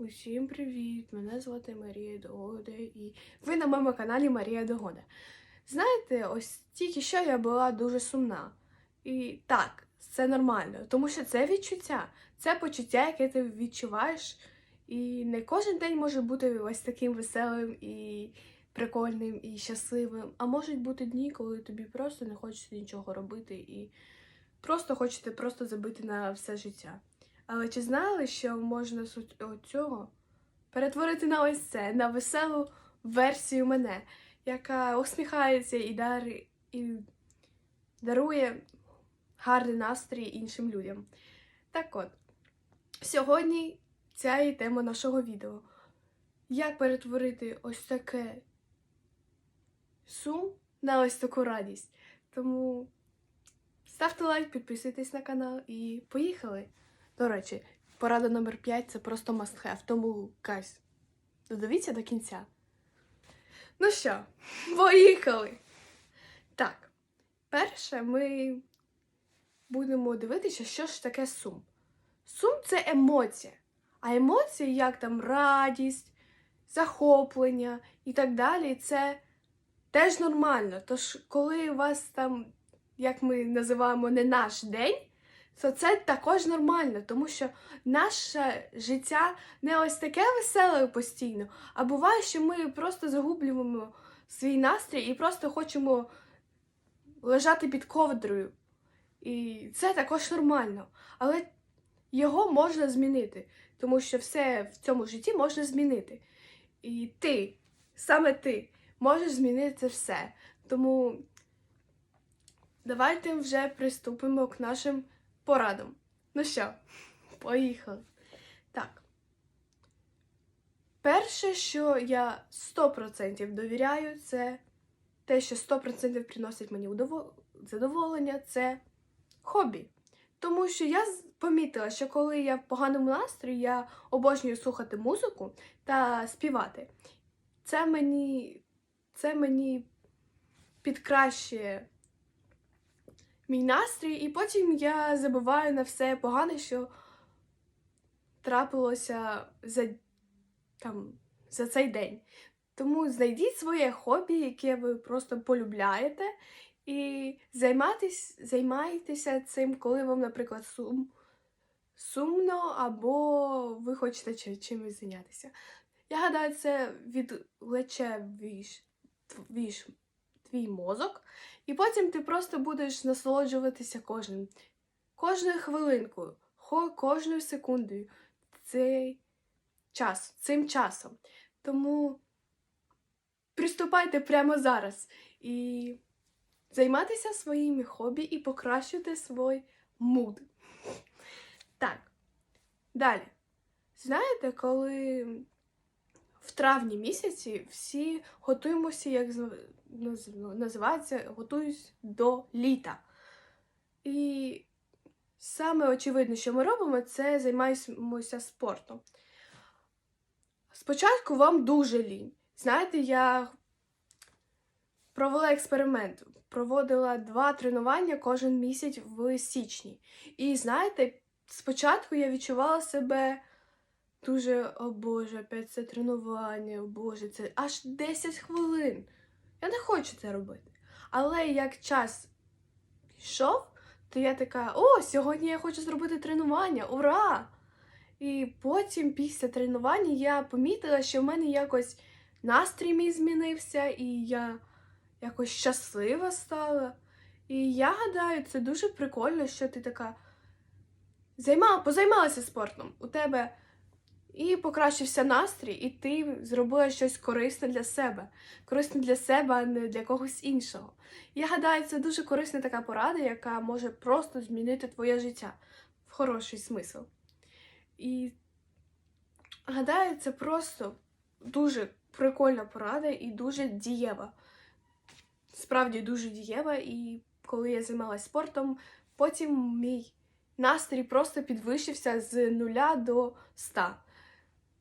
Усім привіт! Мене звати Марія Догода і ви на моєму каналі Марія Догода. Знаєте, ось тільки що я була дуже сумна. І так, це нормально, тому що це відчуття, це почуття, яке ти відчуваєш. І не кожен день може бути ось таким веселим і прикольним і щасливим. А можуть бути дні, коли тобі просто не хочеться нічого робити і просто хочете просто забити на все життя. Але чи знали, що можна з цього перетворити на ось це, на веселу версію мене, яка усміхається і, дари, і дарує гарний настрій іншим людям? Так от, сьогодні ця і тема нашого відео. Як перетворити ось таке сум на ось таку радість. Тому ставте лайк, підписуйтесь на канал і поїхали! До речі, порада номер 5 це просто must have, тому guys, додивіться до кінця. Ну що, поїхали! Так, перше ми будемо дивитися, що ж таке сум. Сум це емоція. А емоції, як там радість, захоплення і так далі, це теж нормально. Тож, коли у вас там, як ми називаємо, не наш день то це також нормально, тому що наше життя не ось таке веселе постійно, а буває, що ми просто загублюємо свій настрій і просто хочемо лежати під ковдрою. І це також нормально. Але його можна змінити, тому що все в цьому житті можна змінити. І ти, саме ти, можеш змінити все. Тому давайте вже приступимо к нашим порадом. Ну що, поїхали. Так. Перше, що я 100% довіряю, це те, що 100% приносить мені задоволення, це хобі. Тому що я помітила, що коли я в поганому настрої, я обожнюю слухати музику та співати. Це мені, це мені підкращує мій настрій, і потім я забуваю на все погане, що трапилося за, там, за цей день. Тому знайдіть своє хобі, яке ви просто полюбляєте, і займайтесь, займайтеся цим, коли вам, наприклад, сум, сумно або ви хочете чимось зайнятися. Я гадаю, це відвлече віж, віж, твій мозок, і потім ти просто будеш насолоджуватися кожним, кожною хвилинкою, кожною секундою цей час, цим часом. Тому приступайте прямо зараз і займайтеся своїми хобі і покращуйте свій муд. Так, далі. Знаєте, коли в травні місяці всі готуємося, як називається, готуюсь до літа. І саме очевидно, що ми робимо, це займаємося спортом. Спочатку вам дуже лінь. Знаєте, я провела експеримент, проводила два тренування кожен місяць в січні. І знаєте, спочатку я відчувала себе дуже, о Боже, опять це тренування, о Боже, це аж 10 хвилин. Я не хочу це робити. Але як час йшов, то я така: о, сьогодні я хочу зробити тренування! Ура! І потім, після тренування, я помітила, що в мене якось настрій мій змінився, і я якось щаслива стала. І я гадаю, це дуже прикольно, що ти така займала, позаймалася спортом. У тебе і покращився настрій, і ти зробила щось корисне для себе. Корисне для себе, а не для когось іншого. Я гадаю, це дуже корисна така порада, яка може просто змінити твоє життя в хороший смисл. І гадаю, це просто дуже прикольна порада і дуже дієва. Справді дуже дієва, і коли я займалася спортом, потім мій настрій просто підвищився з нуля до ста.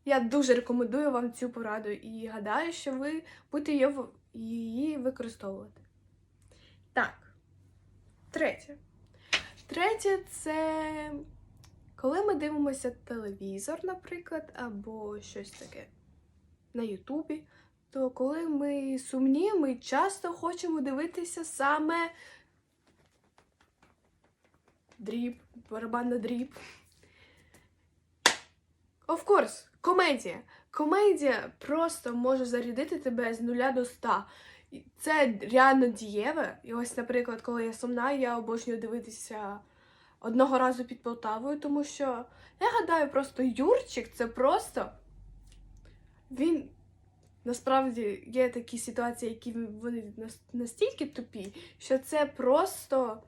Я дуже рекомендую вам цю пораду і гадаю, що ви будете її використовувати. Так, третє. Третє це Коли ми дивимося телевізор, наприклад, або щось таке на Ютубі, то коли ми сумні, ми часто хочемо дивитися саме дріб, барабан на дріб. Of course, комедія. Комедія просто може зарядити тебе з нуля до ста. Це реально дієве. І ось, наприклад, коли я сумна, я обожнюю дивитися одного разу під Полтавою, тому що я гадаю, просто Юрчик це просто. Він насправді є такі ситуації, які вони настільки тупі, що це просто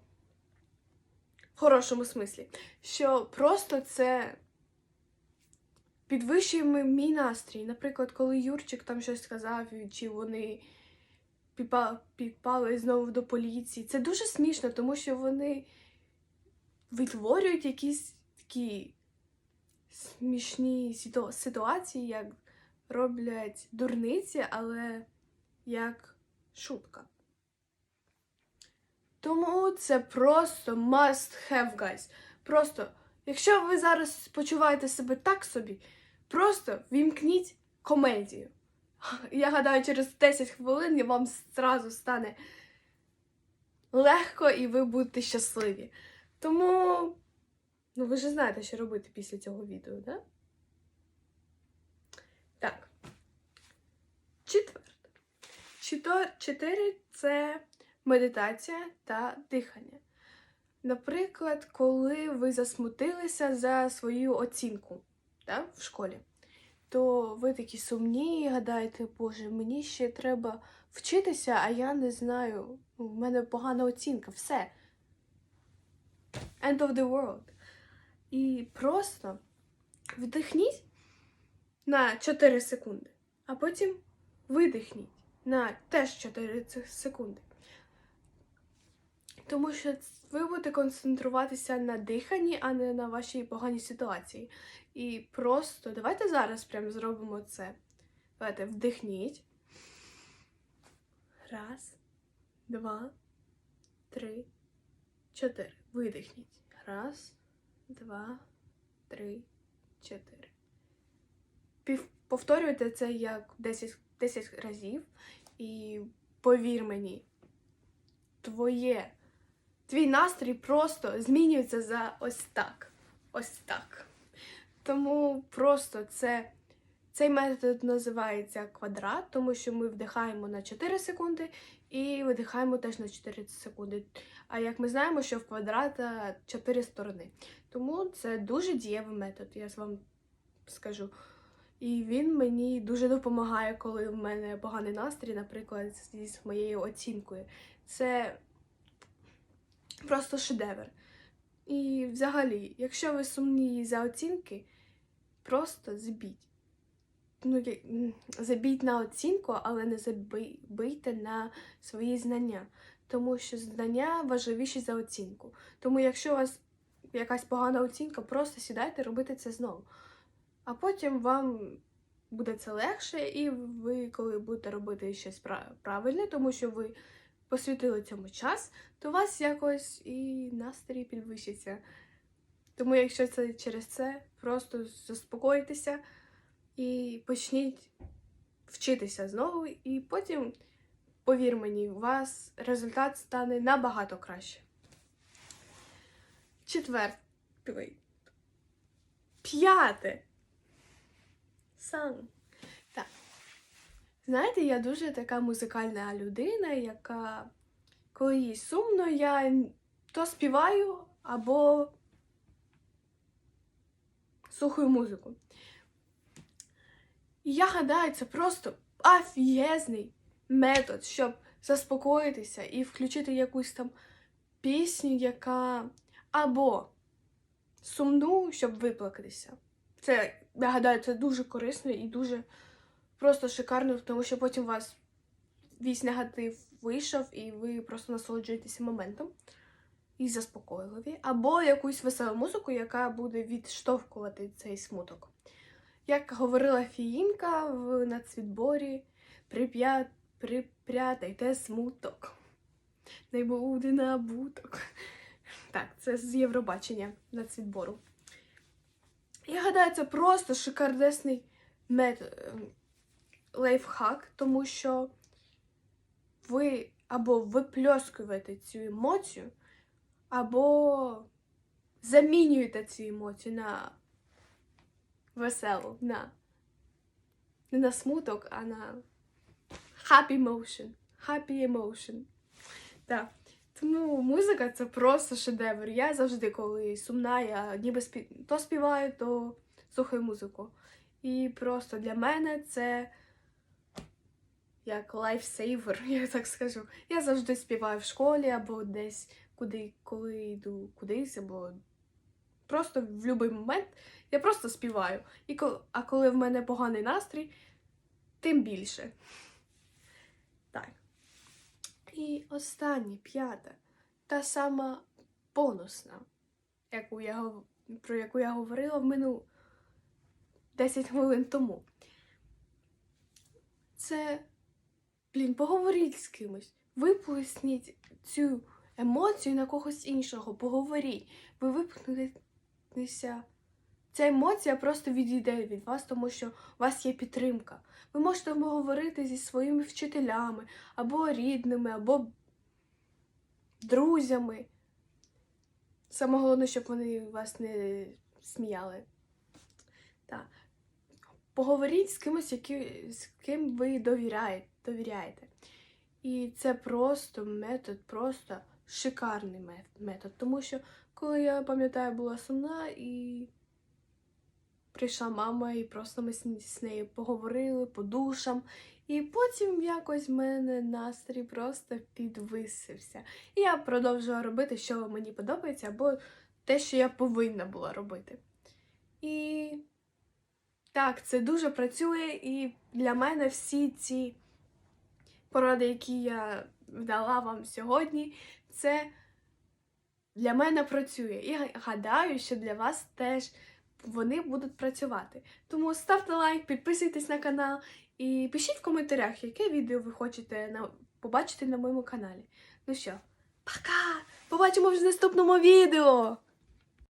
в хорошому смислі, що просто це підвищує мій настрій. Наприклад, коли Юрчик там щось сказав, чи вони підпали знову до поліції. Це дуже смішно, тому що вони витворюють якісь такі смішні ситуації, як роблять дурниці, але як шутка. Тому це просто must have, guys. Просто, якщо ви зараз почуваєте себе так собі, просто вімкніть комедію. Я гадаю, через 10 хвилин вам зразу стане легко і ви будете щасливі. Тому, ну ви ж знаєте, що робити після цього відео, да? Так. Четверте. Чито- Чотири це медитація та дихання. Наприклад, коли ви засмутилися за свою оцінку да, в школі, то ви такі сумні гадаєте, Боже, мені ще треба вчитися, а я не знаю, ну, в мене погана оцінка, все. End of the world. І просто вдихніть на 4 секунди, а потім видихніть на теж 4 секунди. Тому що ви будете концентруватися на диханні, а не на вашій поганій ситуації. І просто давайте зараз прям зробимо це. Давайте вдихніть. Раз, два, три, чотири. Видихніть. Раз, два, три, чотири. Пів... Повторюйте це як 10, 10 разів. І повір мені, твоє, твій настрій просто змінюється за ось так. Ось так. Тому просто це. Цей метод називається квадрат, тому що ми вдихаємо на 4 секунди і видихаємо теж на 4 секунди. А як ми знаємо, що в квадрата 4 сторони. Тому це дуже дієвий метод, я вам скажу. І він мені дуже допомагає, коли в мене поганий настрій, наприклад, зі моєю оцінкою. Це просто шедевр. І взагалі, якщо ви сумні за оцінки, просто збіть. Ну, забіть на оцінку, але не забийте на свої знання. Тому що знання важливіші за оцінку. Тому якщо у вас якась погана оцінка, просто сідайте робити це знову. А потім вам буде це легше, і ви, коли будете робити щось правильне, тому що ви посвятили цьому час, то у вас якось і настрій підвищиться. Тому, якщо це через це, просто заспокойтеся і почніть вчитися знову, і потім, повір мені, у вас результат стане набагато краще. Четвертий. П'яте. Сан. Так. Знаєте, я дуже така музикальна людина, яка, коли їй сумно, я то співаю або слухаю музику. І я гадаю, це просто офігезний метод, щоб заспокоїтися і включити якусь там пісню, яка або сумну, щоб виплакатися. Це, я гадаю, це дуже корисно і дуже просто шикарно, тому що потім у вас весь негатив вийшов, і ви просто насолоджуєтеся моментом і заспокойливі, або якусь веселу музику, яка буде відштовхувати цей смуток. Як говорила Фіїнка в нацвідборі, прип'я... припрятайте смуток. Не буде набуток. Так, це з Євробачення нацвідбору. Я гадаю, це просто шикардесний метод, лайфхак, тому що ви або випльоскуєте цю емоцію, або замінюєте цю емоцію на веселу, на не на смуток, а на happy emotion. Happy emotion. Так. Тому музика це просто шедевр. Я завжди, коли сумна, я ніби спів... то співаю, то слухаю музику. І просто для мене це як лайфсейвер, я так скажу. Я завжди співаю в школі або десь куди, коли йду кудись, або просто в будь-який момент я просто співаю. І коли... А коли в мене поганий настрій, тим більше. Так. І останнє, п'ята, та сама бонусна, яку я, про яку я говорила в мину 10 хвилин тому. Це, блін, поговоріть з кимось. Виплесніть цю емоцію на когось іншого, поговоріть. Ви випхнетеся. Ця емоція просто відійде від вас, тому що у вас є підтримка. Ви можете поговорити зі своїми вчителями, або рідними, або друзями. Саме головне, щоб вони вас не сміяли. Так. Поговоріть з кимось, які, з ким ви довіряєте, довіряєте. І це просто метод, просто шикарний метод. Тому що, коли я пам'ятаю, була сумна і прийшла мама, і просто ми з нею поговорили по душам. І потім якось в мене настрій просто підвисився. І я продовжила робити, що мені подобається, або те, що я повинна була робити. І так, це дуже працює, і для мене всі ці поради, які я дала вам сьогодні, це для мене працює. І гадаю, що для вас теж вони будуть працювати. Тому ставте лайк, підписуйтесь на канал і пишіть в коментарях, яке відео ви хочете на... побачити на моєму каналі. Ну що, пока! Побачимо вже в наступному відео!